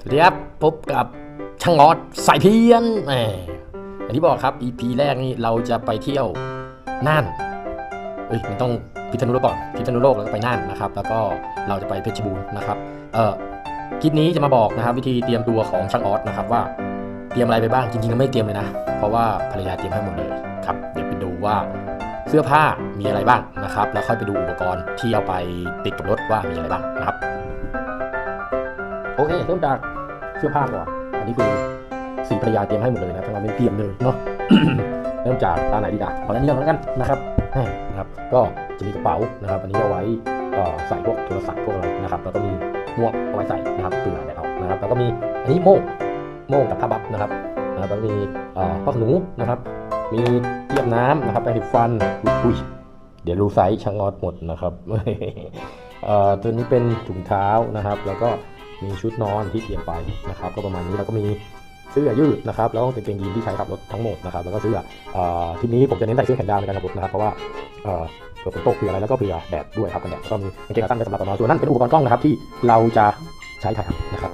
สวัสดีครับพบกับช่างออดสายเพี้ยนแหมอย่างที่บอกครับ EP แรกนี่เราจะไปเที่ยวน่านเอ้ยมันต้องพิษณุโลกก่อนพิษณุโลกแล้วก็ไปน่านนะครับ แล้วก็เราจะไปเพชรบูรณ์นะครับเอ่อคลิปนี้จะมาบอกนะครับ วิธีเตรียมตัวของช่างออดนะครับว่าเตรียมอะไรไปบ้างจริงๆก็ไม่เตรียมเลยนะ เพราะว่าภรรยาเตรียมให้หมดเลยครับเดี๋ยวไปดูว่าเสื้อผ้ามีอะไรบ้างนะครับ แล้วค่อยไปดูอุปกรณ์ที่เอาไปติดกับรถว่ามีอะไรบ้างนะครับ เคเริ่มจากเสื้อผ้าก่อนอันนี้คือสีภรรยาเตรียมให้หมดเลยนะทั้งเราไม่เตรียมเลยเนาะเริ่มจากตาไหนดีด่ะขออันนี้ก่อนแล้วกันนะครับแหม่นะครับ ก็จะมีกระเป๋านะครับ อันนี้เอาไว้เอ่อใส่พวกโทรศัพท์พวกอะไรนะครับ แล้วก็มีหมวกเอาไว้ใส่นะครับเปลือกแดดออกนะครับ แล้วก็มีอันนี้โม่งโม่งกับผ้าบัฟนะครับนะครับแล้วก็มีเอ่อผ้าขนหนูนะครับ มีเทียมน้ำนะครับแปรงสีฟันอุ้ยเดี๋ยวรู้ไซส์ชะงอดหมดนะครับเอ่อตัวนี้เป็นถุงเท้านะครับ แล้วก็ มีชุดนอนที่เตรียมไปนะครับ ก็ประมาณนี้แล้วก็มีเสื้อยืดนะครับแล้วก็กางเกงยีนที่ใช้ขับรถทั้งหมดนะครับแล้วก็เสื้อเอ่อทีนี้ผมจะเน้นใส่เสื้อแขนยาวในการขับรถนะครับเพราะว่าเผื่อฝนตกเผื่ออะไรแล้วก็เผื่อแดดด้วยครับกันแดดแล้วก็มีกางเกงขาสั้นไว้สำหรับนอนส่วนนั้นเป็นอุปกรณ์กล้องนะครับที่เราจะใช้ถ่ายนะครับ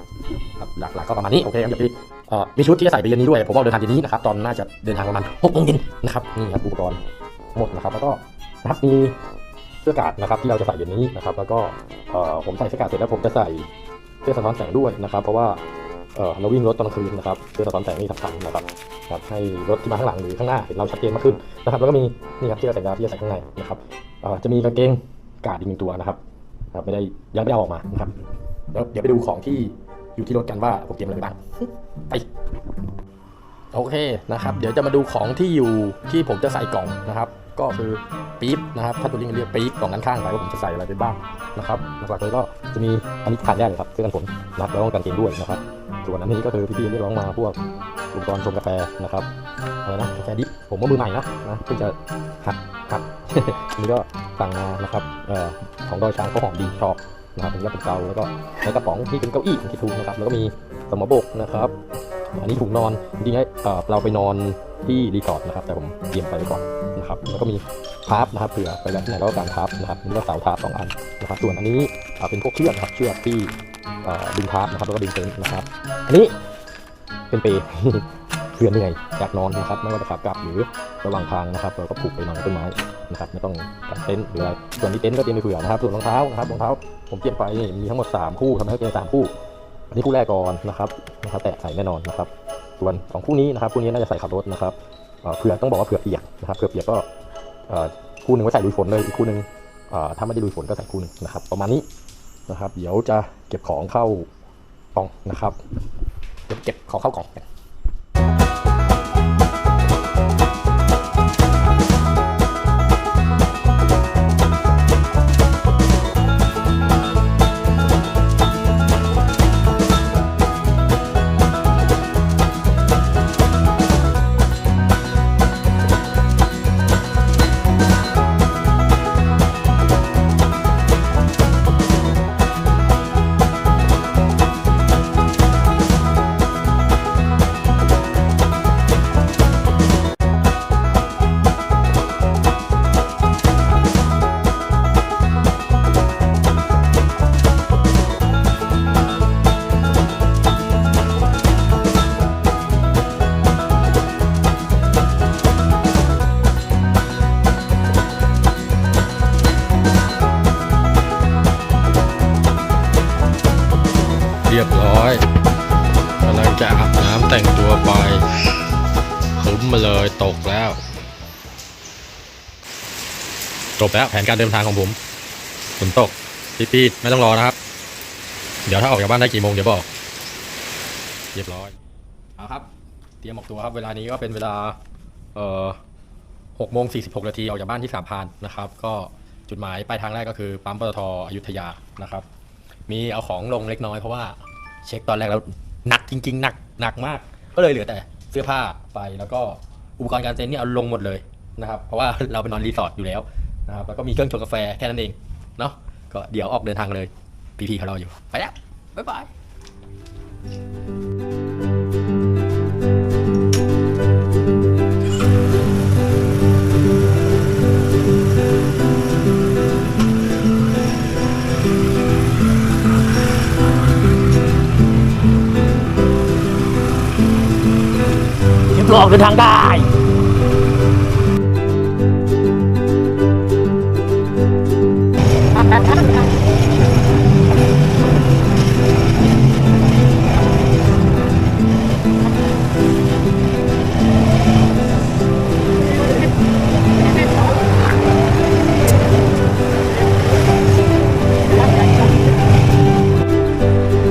หลักๆก็ประมาณนี้โอเคครับเดี๋ยวไปเอ่มีชุดที่จะใส่ไปเย็นนี้ด้วยผมว่าเดินทางเย็นนี้นะครับตอนน่าจะเดินทางประมาณหกโมงเย็นนะครับนี่ครับอุปกรณ์หมดนะครับแล้วก็นะครับมีเสื้อกาดนะครับที่เราจะใส่เย็นนี้นะครับแล้วก็ผมใส่เสื้อกาดเสร็จแล้วผมจะใส่ เสื้อสะท้อนแสงด้วยนะครับ เพราะว่าเราวิ่งรถตอนกลางคืนนะครับเสื้อสะท้อนแสงนี่สำคัญนะครับครับให้รถที่มาข้างหลังหรือข้างหน้าเห็นเราชัดเจนมากขึ้นนะครับ แล้วก็มีนี่ครับเสื้อแขนยาวที่จะใส่ข้างในนะครับจะมีกางเกงกาดอีกหนึ่งตัวนะครับครับไม่ได้ยังไม่ได้เอาออกมานะครับแล้วเดี๋ยวไปดูของที่อยู่ที่รถกันว่าผมเตรียมอะไรไปบ้างไปโอเคนะครับ เดี๋ยวจะมาดูของที่อยู่ที่ผมจะใส่กล่องนะครับ ก็คือปี๊บนะครับถ้าตัวนี้เรียกปี๊บกล่องด้านข้างไปว่าผมจะใส่อะไรไปบ้างนะครับหลักๆเลยก็จะมีอันนี้ขาดแยกเลยครับเสื้อกันฝนนะครับแล้วก็กางเกงด้วยนะครับส่วนอันนี้ก็คือพี่ๆเรียกร้องมาพวกอุปกรณ์ชงกาแฟนะครับอะไรนะกาแฟดิบผมว่ามือใหม่นะนะเพิ่งจะหัดหัดอันนี้ก็สั่งมานะครับเอ่อของดอยช้างเขาหอมดีชอบนะครับอันนี้ก็เป็นเกาแล้วก็ในกระป๋องนี่เป็นเก้าอี้ของคิทูนะครับแล้วก็มีสมอบกนะครับ อันนี้ถุงนอนจริงๆให้เอ่อเราไปนอนที่รีสอร์ทนะครับ แต่ผมเตรียมไปไว้ก่อนนะครับ แล้วก็มีทาร์ปนะครับเผื่อไปแล้วที่ไหนก็การทาร์ปนะครับนี่ก็เสาทาร์ปสองอันนะครับ ส่วนอันนี้อ่าเป็นพวกเชือกนะครับเชือกที่เอ่อดึงทาร์ปนะครับแล้วก็ดึงเต็นท์นะครับ อันนี้เป็นเปย์เพื่อเหนื่อยอยากนอนนะครับ ไม่ว่าจะขากลับหรือระหว่างทางนะครับเราก็ผูกไปนอนต้นไม้นะครับไม่ต้องกังเต็นท์หรืออะไรส่วนนี้เต็นท์ก็เตรียมไปเผื่อนะครับส่วนรองเท้านะครับรองเท้า ผมเตรียมไปมีทั้งหมดสามคู่ทำให้เตรียมสามคู่ อันนี้คู่แรกก่อนนะครับนะครับ แตะใส่แน่นอนนะครับ ส่วนสองคู่นี้นะครับคู่นี้น่าจะใส่ขับรถนะครับเผื่อต้องบอกว่าเผื่อเปียกนะครับเผื่อเปียกก็คู่หนึ่งไว้ใส่ลุยฝนเลยอีกคู่หนึ่งถ้าไม่ได้ลุยฝนก็ใส่คู่หนึงนะครับ ประมาณนี้นะครับ เดี๋ยวจะเก็บของเข้ากล่องนะครับเดี๋ยวเก็บของเข้ากล่องกัน น้ำแต่งตัวไปครึ้มมาเลยตกแล้ว จบแล้วแผนการเดินทางของผมฝนตกพี่ๆไม่ต้องรอนะครับ เดี๋ยวถ้าออกจากบ้านได้กี่โมงเดี๋ยวบอก เรียบร้อยเอาครับ เตรียมออกตัวครับ เวลานี้ก็เป็นเวลา เอ่อหกโมงสี่สิบหกนาทีออกจากบ้านที่สามพานนะครับ ก็จุดหมายปลายทางแรกก็คือปั๊มปตทอยุธยานะครับ มีเอาของลงเล็กน้อยเพราะว่าเช็คตอนแรกแล้วหนักจริง ๆ หนัก หนักมากก็เลยเหลือแต่เสื้อผ้าไปแล้วก็อุปกรณ์การเต้นเนี่เอาลงหมดเลยนะครับ เพราะว่าเราไปนอนรีสอร์ทอยู่แล้วนะครับแล้วก็มีเครื่องชงกาแฟแค่นั้นเองเนาะก็เดี๋ยวออกเดินทางเลยพี่ๆเขารออยู่ไปแล้วบ๊ายบาย ออกเดินทางได้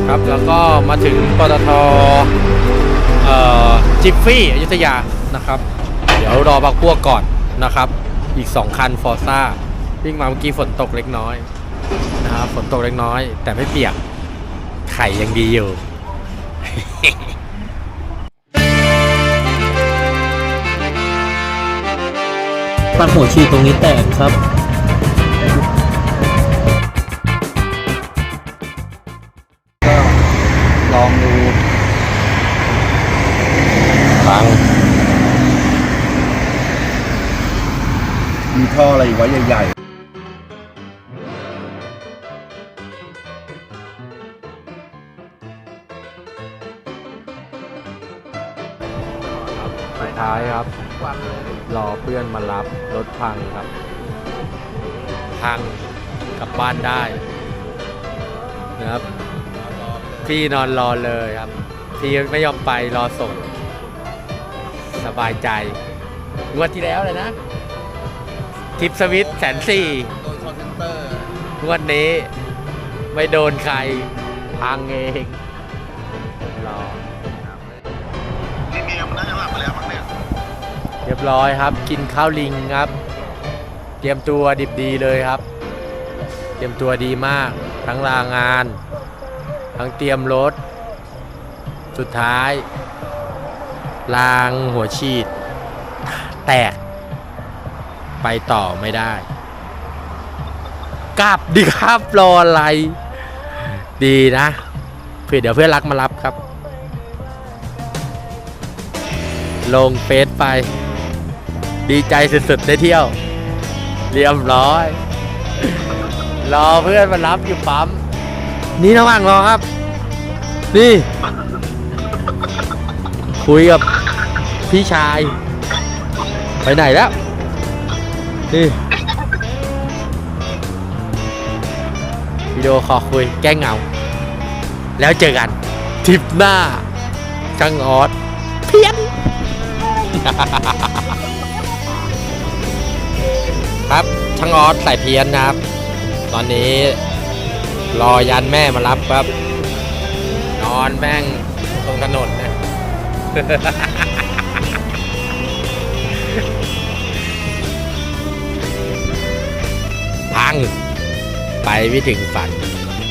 ครับแล้วก็มาถึงปตท จิฟฟี่อยุธยานะครับ เดี๋ยวรอบักพวกก่อนนะครับ อีก 2 คันฟอร์ซ่าวิ่งมาเมื่อกี้ฝนตกเล็กน้อยนะครับฝนตกเล็กน้อย แต่ไม่เปียกไข่ยังดีอยู่ปักหัวฉีดตรงนี้แตกครับ ออะไรไว้ใหญ่สุดท้ายครับ รอเพื่อนมารับรถพังครับ พังกลับบ้านได้นะครับ พี่นอนรอเลยครับ พี่ไม่ยอมไปรอส่ง สบายใจงวดที่แล้วเลยนะ ทิปสวิตแสนสี่ๆโดนคอนเซนเตอร์งวดนี้ไม่โดนใครพังเองรอนี่เมียมันน่าจะหลับไปแล้วมั้งเนี่ยเรียบร้อยครับ กินข้าวลิงครับ เตรียมตัวดิบดีเลยครับ เตรียมตัวดีมาก ทั้งลางาน ทั้งเตรียมรถ สุดท้ายรางหัวฉีด แตก ไปต่อไม่ได้ กลับดีครับรออะไร ดีนะเพื่อเดี๋ยวเพื่อนรักมารับครับ ลงเฟซไป ดีใจสุดๆได้เที่ยว เรียบร้อย รอเพื่อนมารับอยู่ปั๊ม นี่ระหว่างรอครับ นี่ คุยกับพี่ชาย ไปไหนแล้ว นี่วิดีโอคอลคุยแก้เหงา แล้วเจอกันทริปหน้าช่างออสเพี้ยน ครับช่างออสใส่เพี้ยนนะครับ ตอนนี้รอยันแม่มารับครับ นอนแม่งตรงถนนนะ ไปไม่ถึงฝัน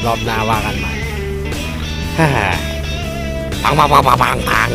รอบหน้าว่ากันใหม่ฮ่าพังปังปังปังปังปัง